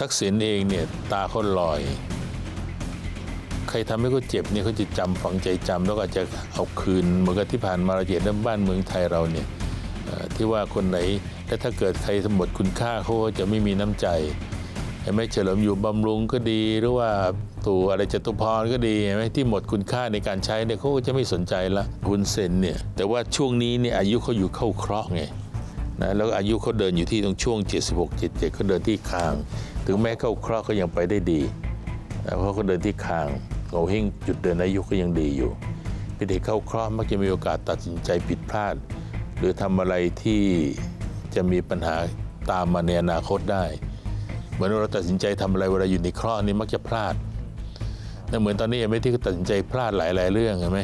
ทักษิณเองเนี่ยตาเขาลอย ใครทำให้เขาเจ็บเนี่ยเขาจะจำฝังใจจำแล้วก็จะเอาคืนเหมือนกับที่ผ่านมาเราเห็นว่าบ้านเมืองไทยเราเนี่ยที่ว่าคนไหนและถ้าเกิดใครสมดคุณค่าเขาจะไม่มีน้ำใจเห็นไหมเฉลิมอยู่บำรุงก็ดีหรือว่าตู่อะไรจตุพรก็ดีเห็นไหมที่หมดคุณค่าในการใช้เนี่ยเขาก็จะไม่สนใจละคุณเซนเนี่ยแต่ว่าช่วงนี้เนี่ยอายุเขาอยู่เข้าเคราะห์ไงนะแล้วอายุเขาเดินอยู่ที่ตรงช่วง 76 77เขาเดินที่คาง ถึงแม้เข้าเคราะห์ก็ยังไปได้ดีเพราะเขาเดินที่คางโงเฮงจุดเดินอายุก็ยังดีอยู่เป็นเด็กเข้าเคราะห์มักจะมีโอกาสตัดสินใจผิดพลาด หรือทำอะไรที่จะมีปัญหาตามมาในอนาคตได้ เหมือนเราตัดสินใจทำอะไรเวลาอยู่ในเคราะห์นี่มักจะพลาดนะเหมือนตอนนี้เห็นไหมที่ตัดสินใจพลาดหลาย ๆ เรื่องเห็นไหม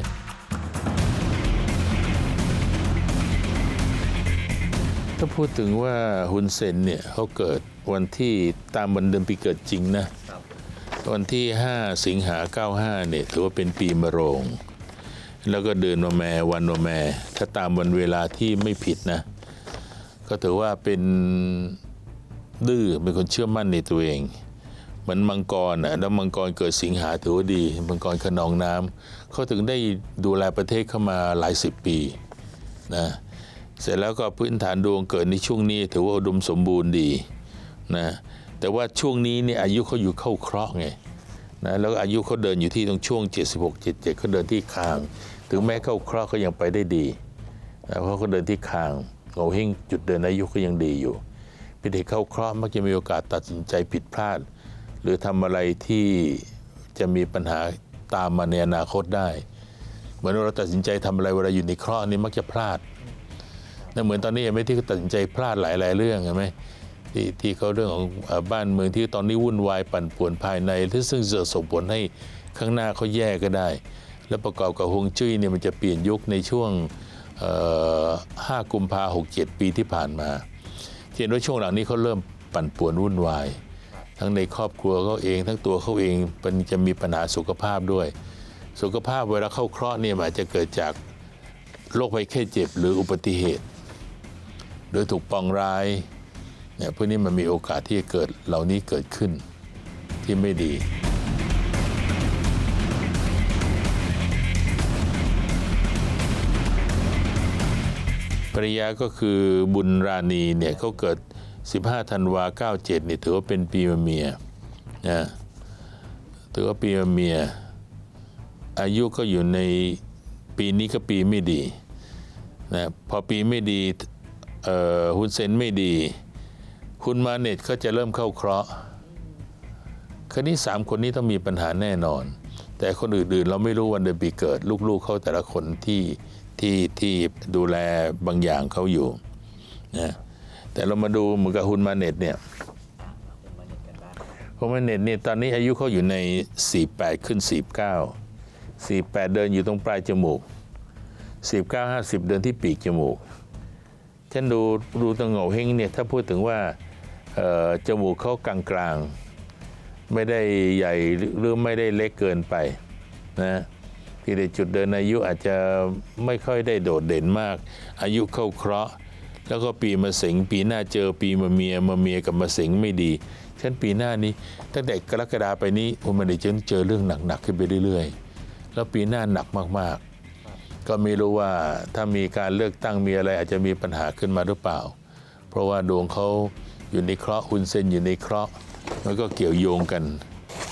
ถ้าพูดถึงว่าฮุนเซนเนี่ยเขาเกิดวันที่ตามวันเดือนปีเกิดจริงนะวันที่ 5 สิงหา 95 เนี่ยถือว่าเป็นปีมะโรง แล้วก็เดือนมาแมวันมาแม ถ้าตามวันเวลาที่ไม่ผิดนะ ก็ถือว่าเป็นดื้อเป็นคนเชื่อมั่นในตัวเองเหมือนมังกรอะแล้วมังกรเกิดสิงหาถือว่าดี มังกรขนองน้ำเขาถึงได้ดูแลประเทศเข้ามาหลายสิบปีนะ เสร็จแล้วก็พื้นฐานดวงเกิดในช่วงนี้ถือว่าอุดมสมบูรณ์ดีนะแต่ว่าช่วงนี้เนี่ยอายุเขาอยู่เข้าเคราะห์ไงนะแล้วอายุเขาเดินอยู่ที่ตรงช่วง 76 77เขาเดินที่คาง ถึงแม้เข้าเคราะห์ก็ยังไปได้ดีนะเพราะเขาเดินที่คางโงเฮงจุดเดินอายุก็ยังดีอยู่เป็นเด็กเข้าเคราะห์มักจะมีโอกาสตัดสินใจผิดพลาด หรือทำอะไรที่จะมีปัญหาตามมาในอนาคตได้ เหมือนเราตัดสินใจทำอะไรเวลาอยู่ในเคราะห์นี่มักจะพลาด นะเหมือนตอนนี้เห็นไหมที่เขาตัดสินใจพลาดหลาย ๆ เรื่องเห็นไหมที่ที่เขาเรื่องของบ้านเมืองที่ตอนนี้วุ่นวายปั่นป่วนภายในที่ซึ่งจะส่งผลให้ข้างหน้าเขาแย่ก็ได้ แล้วประกอบกับฮวงจุ้ยเนี่ยมันจะเปลี่ยนยุคในช่วงเอ่อ5กุมภาหกเจ็ดปีที่ผ่านมาเห็นว่าช่วงหลังนี้เขาเริ่มปั่นป่วนวุ่นวาย ทั้งในครอบครัวเขาเองทั้งตัวเขาเองมันจะมีปัญหาสุขภาพด้วย สุขภาพเวลาเข้าเคราะห์เนี่ยมันอาจจะเกิดจากโรคภัยแค่เจ็บหรืออุบัติเหตุ โดยถูกปองร้ายเนี่ยพวกนี้มันมีโอกาสที่จะเกิดเหล่านี้เกิดขึ้นที่ไม่ดี ปริยาก็คือบุญราณีเนี่ยเขาเกิด 15ธันวา97เนี่ยถือว่าเป็นปีมะเมียนะถือว่าปีมะเมีย อายุก็อยู่ในปีนี้ก็ปีไม่ดีนะพอปีไม่ดี ฮุนเซนไม่ดี คุณมาเน็ตก็จะเริ่มเข้าเคราะห์คราวนี้สามคนนี้ต้องมีปัญหาแน่นอน แต่คนอื่นๆ เราไม่รู้วันเดือนปีเกิด ลูกๆเขาแต่ละคนที่ที่ที่ดูแลบางอย่างเขาอยู่นะแต่เรามาดูเหมือนกับฮุนมาเน็ตเนี่ยฮุนมาเน็ตเนี่ยตอนนี้อายุเขาอยู่ใน 48 ขึ้น 49 48 เดินอยู่ตรงปลายจมูก 49 50 เดินที่ปีกจมูก ฉันดูดูตังโง่เฮงเนี่ยถ้าพูดถึงว่าจมูกเขากลางๆ ไม่ได้ใหญ่หรือไม่ได้เล็กเกินไปนะที่ในจุดเดินอายุอาจจะไม่ค่อยได้โดดเด่นมาก อายุเข้าเคราะห์ แล้วก็ปีมะเสงปีหน้าเจอปีมะเมียมะเมียกับมะเสงไม่ดีฉันปีหน้านี้ตั้งแต่กรกฎาไปนี้ผมมันได้เจอเจอเรื่องหนักๆขึ้นไปเรื่อยๆ แล้วปีหน้าหนักมากๆ ก็ไม่รู้ว่าถ้ามีการเลือกตั้งมีอะไรอาจจะมีปัญหาขึ้นมาหรือเปล่า เพราะว่าดวงเขาอยู่ในเคราะห์ฮุนเซนอยู่ในเคราะห์มันก็เกี่ยวโยงกัน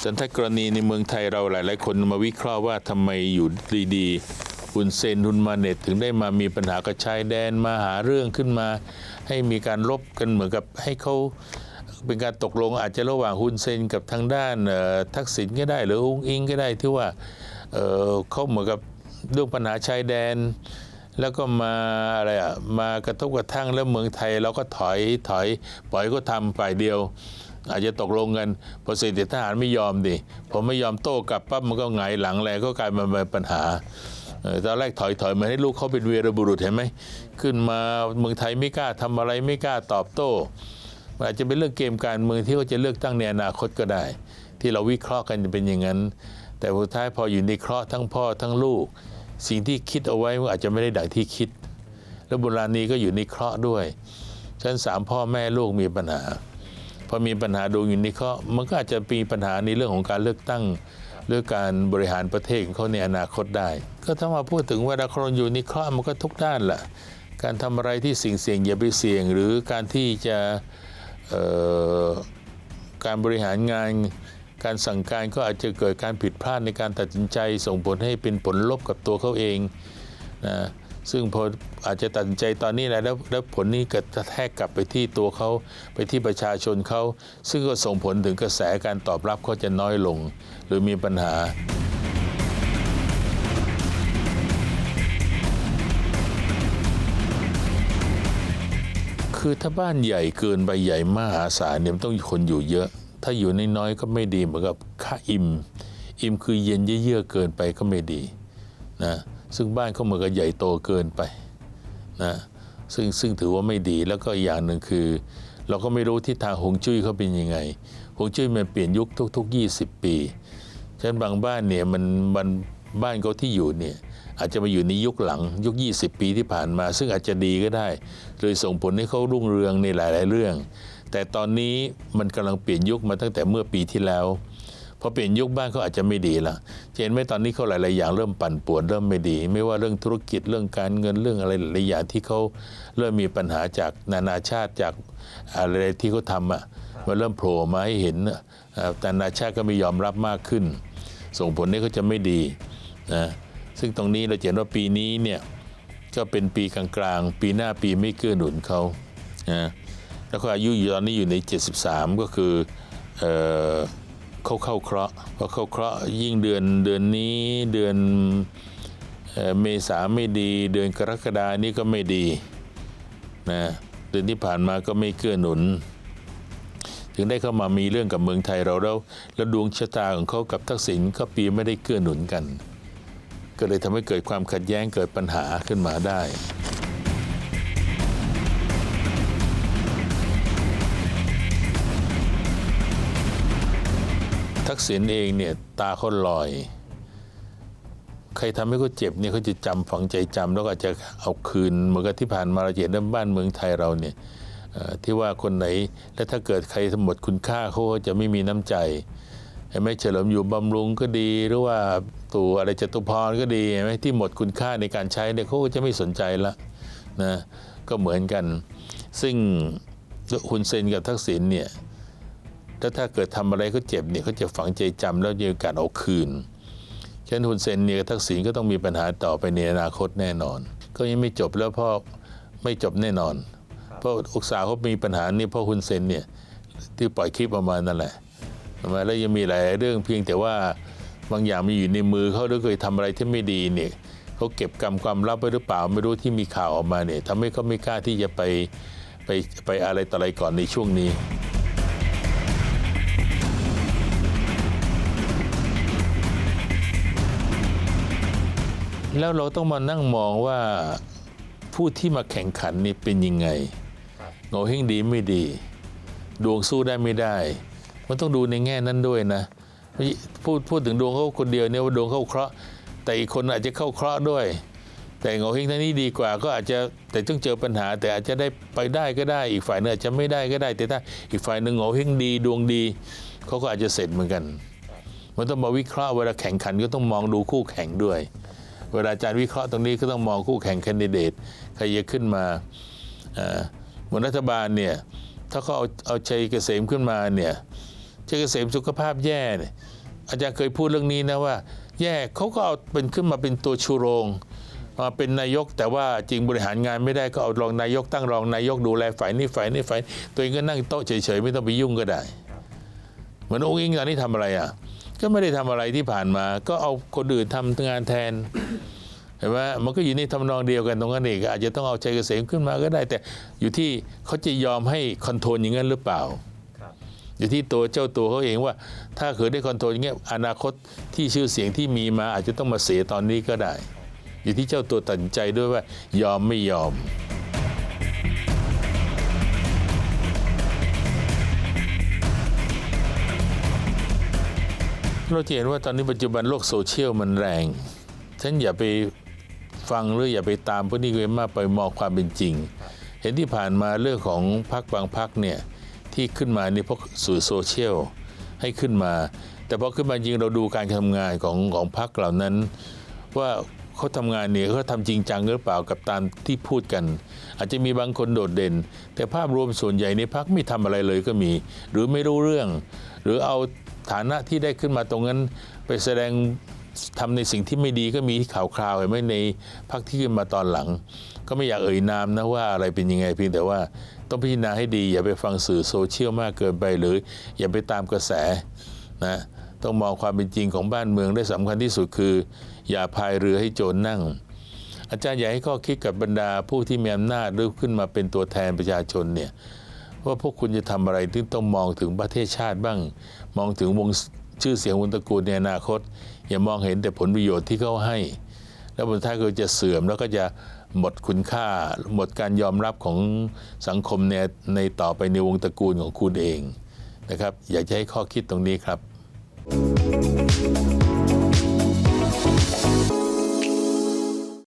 ส่วนถ้ากรณีในเมืองไทยเราหลาย ๆ คนมาวิเคราะห์ว่าทำไมอยู่ดีๆฮุนเซนฮุนมาเน็ตถึงได้มามีปัญหากับชายแดนมาหาเรื่องขึ้นมา ให้มีการลบกันเหมือนกับให้เขาเป็นการตกลงอาจจะระหว่างฮุนเซนกับทางด้านทักษิณก็ได้ หรืออุ้งอิงก็ได้ที่ว่าเเขาเหมือนกับ เรื่องปัญหาชายแดน แล้วก็มาอะไรอะมากระทบกระทั่งแล้วเมืองไทยเราก็ถอยถอยปล่อยก็ทำฝ่ายเดียว อาจจะตกลงกันพอเสร็จทหารไม่ยอมดิผมไม่ยอมโต้กลับปั๊บมันก็หงายหลังแรงก็กลายมาเป็นปัญหาตอนแรกถอยถอยมาให้ลูกเขาเป็นเวีรบุรุษเห็นไหมขึ้นมาเมืองไทยไม่กล้าทำอะไรไม่กล้าตอบโต้อาจจะเป็นเรื่องเกมการเมืองที่เขาจะเลือกตั้งในอนาคตก็ได้ ที่เราวิเคราะห์กันเป็นอย่างนั้น แต่สุดท้ายพออยู่ในเคราะห์ทั้งพ่อทั้งลูก สิ่งที่คิดเอาไว้มันอาจจะไม่ได้ดังที่คิด แล้วโบราณนี้ก็อยู่ในเคราะห์ด้วยฉะนันสามพ่อแม่ลูกมีปัญหาพอมีปัญหาดวงอยู่ในี่เขามันก็อาจจะมีปัญหาในเรื่องของการเลือกตั้งเรื่อการบริหารประเทศของเขาในอนาคตได้ ก็ถ้ามาพูดถึงว่าดาวครอยู่ในเคราะห์มันก็ทุกด้านแหละการทำอะไรที่สิ่งเสี่ยงอย่าไปเสี่ยง หรือการที่จะการบริหารงาน การสั่งการก็อาจจะเกิดการผิดพลาดในการตัดสินใจ ส่งผลให้เป็นผลลบกับตัวเขาเองนะซึ่งพออาจจะตัดสินใจตอนนี้และแล้วแล้วผลนี้เกิดจะแทกกลับไปที่ตัวเขาไปที่ประชาชนเขาซึ่งก็ส่งผลถึงกระแสการตอบรับเขาจะน้อยลง หรือมีปัญหาคือถ้าบ้านใหญ่เกินไปใหญ่มหาศาลเนี่ยมันต้องคนอยู่เยอะ ถ้าอยู่น้อยๆก็ไม่ดีเหมือนกับค่าอิ่ม อิ่มคือเย็นเยือกๆเกินไปก็ไม่ดีนะซึ่งบ้านเขาเหมือนกับใหญ่โตเกินไปนะซึ่งซึ่งถือว่าไม่ดีแล้วก็อีกอย่างหนึ่งคือ เราก็ไม่รู้ทิศทางหงจุ้ยเขาเป็นยังไงหงจุ้ยมันเปลี่ยนยุคทุก ๆ 20 ปีฉะนั้นบางบ้านเนี่ยมันมันบ้านเขาที่อยู่เนี่ยอาจจะมาอยู่ในยุคหลังยุค 20 ปีที่ผ่านมา ซึ่งอาจจะดีก็ได้เลยส่งผลให้เขารุ่งเรืองในหลาย ๆ เรื่อง แต่ตอนนี้มันกำลังเปลี่ยนยุคมาตั้งแต่เมื่อปีที่แล้วพอเปลี่ยนยุคบ้านเขาอาจจะไม่ดีละเห็นไหมตอนนี้เขาหลาย ๆ อย่างเริ่มปั่นป่วนเริ่มไม่ดี ไม่ว่าเรื่องธุรกิจเรื่องการเงินเรื่องอะไรหลายอย่างที่เขาเริ่มมีปัญหาจากนานาชาติจากอะไรที่เขาทำอะมันเริ่มโผล่มาให้เห็นแต่นานาชาติก็ไม่ยอมรับมากขึ้น ส่งผลให้เขาจะไม่ดีนะซึ่งตรงนี้เราเห็นว่าปีนี้เนี่ยก็เป็นปีกลาง ๆ ปีหน้าปีไม่เกื้อหนุนเขานะ แล้วก็อายุตอนนี้อยู่ใน 73 ก็คือเอเขาเข้าเคราะห์พอเข้าเคราะห์ยิ่งเดือนเดือนนี้เดือนเอเมษาไม่ดี เดือนกรกฎานี้ก็ไม่ดีนะเดือนที่ผ่านมาก็ไม่เกื้อหนุน ถึงได้เข้ามามีเรื่องกับเมืองไทยเราแล้วแล้วดวงชะตาของเขากับทักษิณก็ปีไม่ได้เกื้อหนุนกัน ก็เลยทำให้เกิดความขัดแย้งเกิดปัญหาขึ้นมาได้ ทักษิณเองเนี่ยตาเขาลอย ใครทำให้เขาเจ็บเนี่ยเขาจะจำฝังใจจำแล้วก็จะเอาคืนเหมือนกับที่ผ่านมาเราจะเห็นว่าบ้านเมืองไทยเราเนี่ยที่ว่าคนไหน และถ้าเกิดใครหมดคุณค่าเขาก็จะไม่มีน้ำใจเห็นไหมเฉลิมอยู่บำรุงก็ดี หรือว่าตู่อะไรจตุพรก็ดีเห็นไหมที่หมดคุณค่าในการใช้เนี่ยเขาก็จะไม่สนใจละนะก็เหมือนกัน ซึ่งคุณเซนกับทักษิณเนี่ย แล้วถ้าเกิดทำอะไรเขาเจ็บเนี่ยเขาจะฝังใจจำแล้วมีโอกาสเอาคืนฉะนั้นฮุนเซนเนี่ยทักษิณก็ต้องมีปัญหาต่อไปในอนาคตแน่นอน ก็ยังไม่จบแล้วเพราะไม่จบแน่นอน เพราะอุกสาเขามีปัญหานี่เพราะฮุนเซนเนี่ยที่ปล่อยคลิปออกมานั่นแหละใช่ไมแล้วยังมีหลายเรื่องเพียงแต่ว่าบางอย่างมีอยู่ในมือเขาหรือเคยทำอะไรที่ไม่ดีเนี่ยเขาเก็บกรรมความลับไว้หรือเปล่าไม่รู้ที่มีข่าวออกมาเนี่ยทำให้เขาไม่กล้าที่จะไปไปไปอะไรต่ออะไรก่อนในช่วงนี้ แล้วเราต้องมานั่งมองว่าผู้ที่มาแข่งขันนี่เป็นยังไงโง่เฮงดีไม่ดี ดวงสู้ได้ไม่ได้ มันต้องดูในแง่นั้นด้วยนะไม่พูดพูดถึงดวงเขาคนเดียวเนี่ยว่าดวงเขาเคราะห์แต่อีกคนอาจจะเข้าเคราะห์ด้วย แต่โง่เฮงท่านนี้ดีกว่าก็อาจจะแต่ต้องเจอปัญหา แต่อาจจะได้ไปได้ก็ได้ อีกฝ่ายหนึงอาจจะไม่ได้ก็ได้ แต่ถ้าอีกฝ่ายหนึ่งโง่เฮงดีดวงดีเขาก็อาจจะเสร็จเหมือนกัน มันต้องมาวิเคราะห์เวลาแข่งขันก็ต้องมองดูคู่แข่งด้วย เวลาอาจารย์วิเคราะห์ตรงนี้ก็ต้องมองคู่แข่งแคนดิเดตใครจะขึ้นมาเอ่อเหมือนรัฐบาลเนี่ยถ้าเขาเอาเอาชัยเกษมขึ้นมาเนี่ยชัยเกษมสุขภาพแย่เนี่ยอาจารย์เคยพูดเรื่องนี้นะว่า แย่เขาก็เอาเป็นขึ้นมาเป็นตัวชูโรงมาเป็นนายกแต่ว่าจริงบริหารงานไม่ได้ก็เอารองนายกตั้งรองนายกดูแลฝ่ายนี้ฝ่ายนี้ฝ่ายตัวเองก็นั่งโต๊ะเฉยๆไม่ต้องไปยุ่งก็ได้ เหมือนองค์อิงตอนนี้ทำอะไรอะ ก็ไม่ได้ทำอะไรที่ผ่านมา ก็เอาคนอื่นทำงานแทนเห็นไหมมันก็อยู่ในทำนองเดียวกันตรงนั้นเองอาจจะต้องเอาใจเกษมขึ้นมาก็ได้ แต่อยู่ที่เขาจะยอมให้คอนโทรลอย่างนั้นหรือเปล่าครับอยู่ที่ตัวเจ้าตัวเขาเองว่า ถ้าเกิดได้คอนโทรลอย่างเงี้ยอนาคตที่ชื่อเสียงที่มีมาอาจจะต้องมาเสียตอนนี้ก็ได้ อยู่ที่เจ้าตัวตัดสินใจด้วยว่ายอมไม่ยอม เราจะเห็นว่าตอนนี้ปัจจุบันโลกโซเชียลมันแรงฉันอย่าไปฟังหรืออย่าไปตามพวกนี้เลยมากไปมองความเป็นจริง เห็นที่ผ่านมาเรื่องของพักบางพักเนี่ยที่ขึ้นมานี่เพราะสื่อโซเชียลให้ขึ้นมา แต่พอขึ้นมาจริงเราดูการทำงานของของพรรคเหล่านั้น ว่าเขาทำงานเนี่ยเขาทำจริงจังหรือเปล่ากับตามที่พูดกัน อาจจะมีบางคนโดดเด่น แต่ภาพรวมส่วนใหญ่ในพรรคไม่ทำอะไรเลยก็มี หรือไม่รู้เรื่อง หรือเอา ฐานะที่ได้ขึ้นมาตรงนั้นไปแสดงทำในสิ่งที่ไม่ดีก็มีข่าวคราวเห็นไหมในพรรคที่ขึ้นมาตอนหลัง ก็ไม่อยากเอ่ยนามนะว่าอะไรเป็นยังไงเพียงแต่ว่าต้องพิจารณาให้ดี อย่าไปฟังสื่อโซเชียลมากเกินไป หรืออย่าไปตามกระแสนะต้องมองความเป็นจริงของบ้านเมืองได้สำคัญที่สุดคือ อย่าพายเรือให้โจรนั่ง อาจารย์อยากให้ข้อคิดกับบรรดาผู้ที่มีอำนาจหรือขึ้นมาเป็นตัวแทนประชาชนเนี่ยว่าพวกคุณจะทำอะไรที่ต้องมองถึงประเทศชาติบ้าง มองถึงวงชื่อเสียงวงตระกูลในอนาคต อย่ามองเห็นแต่ผลประโยชน์ที่เขาให้ แล้วบนท้ายก็จะเสื่อมแล้วก็จะหมดคุณค่า หมดการยอมรับของสังคมในในต่อไปในวงตระกูลของคุณเองนะครับ อยากจะให้ข้อคิดตรงนี้ครับ